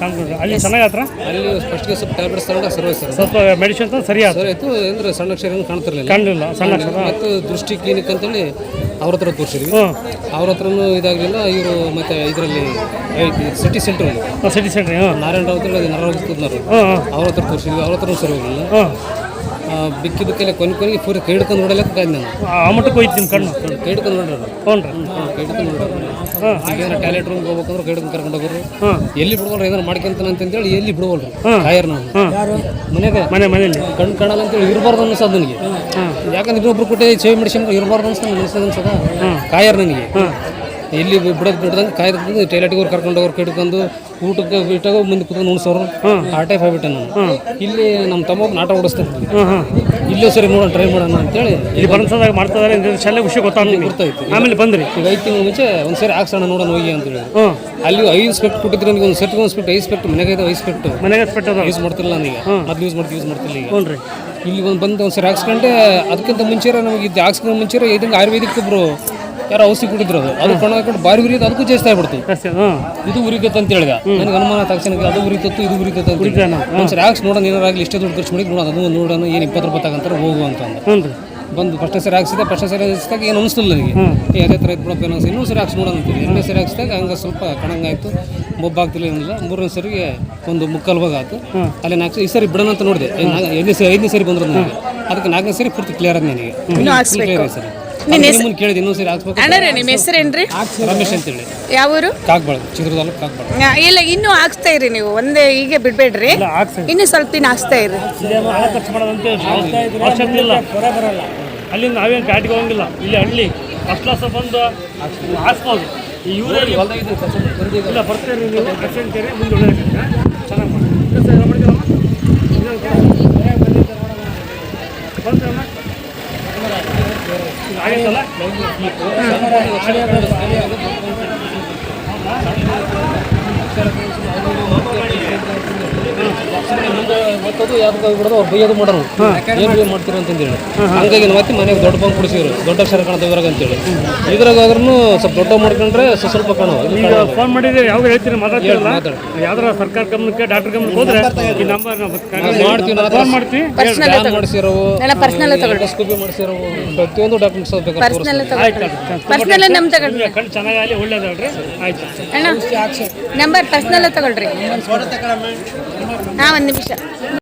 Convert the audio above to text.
ಕಾಣ್ಕೊಂಡ್ರೆ ಅಲ್ಲಿ ಚೆನ್ನಾಗಿ ಹತ್ರ ಅಲ್ಲಿ ಫಸ್ಟ್ಗೆ ಸ್ವಲ್ಪ ಟ್ಯಾಬ್ಲೆಟ್ಸ್ ತಗೊಂಡಾಗ ಸರಿ ಸರ್. ಸ್ವಲ್ಪ ಮೆಡಿಸಿನ್ ಸರಿ ಆಯ್ತು. ಸರಿ ಆಯ್ತು. ಅಂದ್ರೆ ಸಣ್ಣ ಅಕ್ಷರ ಕಾಣ್ತಿರಲಿಲ್ಲ. ಕಾಣಲಿಲ್ಲ. ಸಣ್ಣ ಅಕ್ಷರ ಮತ್ತು ದೃಷ್ಟಿ ಕ್ಲಿನಿಕ್ ಅಂತೇಳಿ ಅವ್ರ ಹತ್ರ ತೋರಿಸಿದ್ವಿ. ಅವ್ರ ಹತ್ರನೂ ಇದಾಗಲಿಲ್ಲ. ಇವರು ಮತ್ತೆ ಇದರಲ್ಲಿ city center city center Narayana Rao ಹ್ಞೂ ಹ್ಞೂ ಅವ್ರ ಹತ್ರ ತೋರಿಸಿದ್ವಿ. ಅವ್ರ ಹತ್ರ ಸರಿ ಹೋಗಿಲ್ಲ ಬಿಕ್ಕಿ ಬಿಕ್ಕೆಲ್ಲ ಕೊನೆ ಕೊನೆಗೆ ಪೂರ ಕೈ ಹಿಡ್ಕೊಂಡು ನೋಡಲಕ್ಕ ಕಾಯ್ದು ನಾನು. ಆ ಮಟ್ಟಕ್ಕೆ ಹೋಯ್ತು ನಿಮ್ಮ ಕಣ್ಣು. ಕೈ ಹಿಡ್ಕೊಂಡು ನೋಡ್ರಿ. ಹ್ಞೂ ರೀ. ಕೈ ಹಿಡ್ಕೊಂಡು ನೋಡ್ರಿ. ಹಾಂ ಹಾಗೆ ಏನಾರ ಟಾಯ್ಲೆಟ್ ರೂಮ್ಗೆ ಹೋಗ್ಬೇಕಂದ್ರೆ ಕೈ ಹಿಡ್ಕೊಂಡು ಕರ್ಕೊಂಡು ಹೋಗೋರು. ಹಾಂ ಎಲ್ಲಿ ಬಿಡ್ವಲ್ರಿ ಏನಾರು ಮಾಡ್ಕೊಂತಾನೆ ಅಂತೇಳಿ ಎಲ್ಲಿ ಬಿಡ್ವಲ್ರಿ? ಹ್ಮ್. ಕಾಯರ್ ಹಾಂ ಮನೆಗೆ? ಮನೆ ಮನೇಲಿ ಕಣ್ಣು ಕಾಣಲ್ಲ ಅಂತೇಳಿ ಇರಬಾರ್ದು ಅನ್ಸೋದು ನನಗೆ. ಯಾಕಂದ್ರೆ ಇನ್ನೊಬ್ರು ಕೊಟ್ಟೆ ಸೇವ್ ಮೆಡಿಸಿನ್ ಇರಬಾರ್ದು ಅನ್ಸ್ತಾನೆ ಮನಸ್ಸಿಗೆ ಅನ್ಸದ ಕಾಯರ್ ನನಗೆ. ಎಲ್ಲಿ ಬಿಡೋದು ಬಿಡ್ದಂಗೆ ಕಾಯ್ದು ಟೈಲೆಟ್ಗೆ ಅವ್ರು ಕರ್ಕೊಂಡು ಹೋಗೋರು ಹಿಡ್ಕೊಂಡು ಊಟಕ್ಕೆ ಬಿಟ್ಟಾಗ ಮುಂದೆ ಕುತ್ಕೊಂಡು ನೋಡ್ಸೋರು ಆ ಟೈಪ್ ಆಗ್ಬಿಟ್ಟೆ ನಾನು. ಇಲ್ಲಿ ನಮ್ಮ ತಮ್ಮ ನಾಟ ಓಡಿಸ್ತಾ ಹಾಂ ಹಾಂ ಇಲ್ಲೇ ಸರಿ ನೋಡೋಣ ಟ್ರೈ ಮಾಡೋಣ ಅಂತೇಳಿ. ಇಲ್ಲಿ ಬರ್ಸದಾಗ ಮಾಡ್ತಾ ಇದ್ದಾರೆ ಶಾಲೆ ವಿಷಯ ಗೊತ್ತಾಗ್ತೀನಿ ಗೊತ್ತಾಯ್ತು. ಆಮೇಲೆ ಬಂದ್ರಿ. ಈಗ ಐದು ತಿಂಗಳ ಮುಂಚೆ ಒಂದು ಸರಿ ಹಾಕ್ಸೋಣ ನೋಡೋಣ ಹೋಗಿ ಅಂತ ಹೇಳಿ. ಅಲ್ಲಿ ಐದು ಸ್ಪೆಕ್ಟ್ ಕೊಟ್ಟಿದ್ರೆ ನನಗೆ ಒಂದು ಸೆಟ್ಗೆ ಒಂದು ಸ್ಪೆಕ್ಟ್ ಐದು ಸ್ಪೆಕ್ಟ್ ಮನೆಗೆ ಐದು ಐದು ಸ್ಪೆಕ್ಟ್ ಮನೆಗೆ ಅದು ಯೂಸ್ ಮಾಡ್ತಿಲ್ಲ ನನಗೆ ಮೊದಲು ಯೂಸ್ ಮಾಡ್ತೀವಿ ಯೂಸ್ ಮಾಡ್ತಿಲ್ಲ ಈಗ. ಇಲ್ಲಿ ಒಂದು ಬಂದು ಒಂದು ಸರಿ ಹಾಕ್ಸ್ಕೊಂಡೆ ಅದಕ್ಕಿಂತ ಮುಂಚೆ ನಮಗೆ ಇದು ಹಾಕ್ಸ್ಕೊಂಡು ಮುಂಚೆ ಇದಂಗೆ ಆಯುರ್ವೇದಿಕ್ ಒಬ್ರು ಯಾರೋ ಔಷಧಿ ಕುಡಿದ್ರು ಅದು. ಅದು ಕಣ ಹಾಕೊಂಡು ಬಾರಿ ಉರಿಯುತ್ತೆ ಅದಕ್ಕೂ ಜಾಸ್ತಿ ಆಗ್ಬಿಡ್ತು. ಇದು ಉರಿತೈತೆ ಅಂತ ಹೇಳಿದ. ನನಗೆ ಅನುಮಾನ ತಕ್ಷಣಕ್ಕೆ ಅದು ಉರಿತತ್ತು ಇದು ಉರಿತತ್ತು ಅಂತ? ಒಂದ್ಸರಿ ಹಾಕ್ಸ್ ನೋಡೋಣ ಏನಾರಾಗಲಿ ಇಷ್ಟೇ ದುಡ್ಡು ಖರ್ಚು ಮಾಡಿ ನೋಡೋದು ಅದು ನೋಡೋಣ ಏನು ಇಪ್ಪತ್ತು ರೂಪಾಯಿ ತಗೊಂತಾರೆ ಹೋಗು ಅಂತ ಅಂದ. ಬಂದು ಫಸ್ಟ್ ಸರಿ ಹಾಕ್ಸಿದೆ ಫಸ್ಟ್ ಸರಿ ಹಾಕ್ಸಿದಾಗ ಏನು ಅನಿಸ್ತಿಲ್ಲ ನನಗೆ. ಯಾವುದೇ ಅದೇ ಥರ ಇದ್ಬಿಡಪ್ಪ ಏನೋ ಇನ್ನೂ ಸರಿ ಹಾಕ್ಸಿ ನೋಡೋಣ ಅಂತೀವಿ ಎರಡನೇ ಸರಿ ಹಾಕ್ಸಿದಾಗ ಹಂಗೆ ಸ್ವಲ್ಪ ಕಣಂಗಾಯ್ತು ಮೊಬ್ಬಾಗ್ತಿಲ್ಲ ಏನಿಲ್ಲ. ಮೂರನೇ ಸರಿಗೆ ಒಂದು ಮುಕ್ಕಾಲು ಭಾಗ ಆಯ್ತು. ಅಲ್ಲಿ ನಾಲ್ಕು ಈ ಸರಿ ಬಿಡೋಣ ಅಂತ ನೋಡಿದೆ. ಐದನೇ ಸರಿ ಐದನೇ ಸರಿ ಬಂದ್ರು ನನಗೆ. ಅದಕ್ಕೆ ನಾಲ್ಕನೇ ಸರಿ ಪೂರ್ತಿ ಕ್ಲಿಯರ್ ಆದ ನನಗೆ. ಕ್ಲಿಯರ್ ಆಗಿದೆ ಹೆಸರು ಕೇಳಿದೆ ಹಾಕ್ಸ್ಬೇಕು ಅಣ್ಣರೇ ನಿಮ್ಮ ಹೆಸರೇನ್ರಿ ರಮೇಶ್ ಅಂತೇಳಿ. ಯಾವ ಊರು? ಕಾಕ್ಬಾಳ ಚಿತ್ರದುರ್ಗ ಕಾಕ್ಬಾಳ. ಆ, ಇಲ್ಲ ಇನ್ನೂ ಹಾಕ್ಸ್ತಾ ಇರಿ ನೀವು. ಒಂದೇ ಹೀಗೆ ಬಿಡ್ಬೇಡ್ರಿ. ಸ್ವಲ್ಪ ಇನ್ನು ಸ್ವಲ್ಪ ದಿನ ಹಾಕ್ಸ್ತಾ ಇರಿ. ಹಣ ಖರ್ಚು ಮಾಡೋದಂತೆ ಅವಶ್ಯಕತೆ ಇಲ್ಲ. ಅಲ್ಲಿ ನಾವೇನು ಕಾಟಿಗೆ ಹೋಗಂಗಿಲ್ಲ. ಇಲ್ಲಿ ಹಳ್ಳಿ. ಫಸ್ಟ್ ಕ್ಲಾಸ್ ಬಂದು ಹಾಸ್ಬೋದು ಈ ಊರಲ್ಲಿ ಇಲ್ಲ ಬರ್ತೀರಿ ನೀವು. ಮುಂದೆ ಒಳ್ಳೆ ಚೆನ್ನಾಗಿ ಮಾಡಿ ಮಾಡಿದ್ದೀರಮ್ಮ? ಇನ್ನೊಂದು ಬರ್ತೀರಮ್ಮ? ಈಗ ಆಗೈತಲ್ಲ ಮತ್ತದು ಯಾವ್ದಕ್ಕೆ ಬಿಡೋದು ಅವ್ರು ಬೈಯೋದು ಮಾಡೋರು. ಏನು ಬೈ ಮಾಡ್ತೀರ ಅಂತಂದೇಳಿ. ಹಂಗಾಗಿ ಮತ್ತೆ ಮನೆಗೆ ದೊಡ್ಡ ಬಂಕ್ ಕೊಡಿಸಿದ್ರು. ದೊಡ್ಡ ಅಕ್ಷರ ಕಾಣ್ತಾವೆ ಇದ್ರಾಗ ಅಂತೇಳಿ. ಇದ್ರಾಗ ಆದ್ರೂ ಸ್ವಲ್ಪ ದೊಡ್ಡ ಮಾಡ್ಕೊಂಡ್ರೆ ಸ್ವಲ್ಪ ಕಾಣೋ ಈಗ ಫೋನ್ ಮಾಡಿದ್ರೆ ಯಾವಾಗ ಹೇಳ್ತೀರಿ? ಮಾತಾಡ್ತೀರಲ್ಲ? ಮಾತಾಡು. ಯಾವ್ದಾರ ಸರ್ಕಾರ ಗಮನಕ್ಕೆ ಡಾಕ್ಟರ್ ಗಮನಕ್ಕೆ ಹೋದ್ರೆ ಈ ನಂಬರ್ ಮಾಡ್ತೀವಿ ಫೋನ್ ಮಾಡ್ತೀವಿ. ಮಾಡಿಸಿರೋ ಪರ್ಸ್ನಲ್ ತಗೊಳ್ಳಿ. ಎಂಡೋಸ್ಕೋಪಿ ಮಾಡಿಸಿರೋವು ಪ್ರತಿಯೊಂದು ಡಾಕ್ಯುಮೆಂಟ್ಸ್ ಬೇಕಾದ್ರೆ ಪರ್ಸ್ನಲ್ ನಮ್ ತಗೊಳ್ರಿ ನಿಮ್ಗೆ ಕಣ್ಣು ಚೆನ್ನಾಗಲಿ ಒಳ್ಳೇದಲ್ರಿ ಆಯ್ತು. ಅಣ್ಣ ನಂಬರ್ ಪರ್ಸನಲ್ ತಗೊಳ್ರಿ ಹಾ ಒಂದು ನಿಮಿಷ.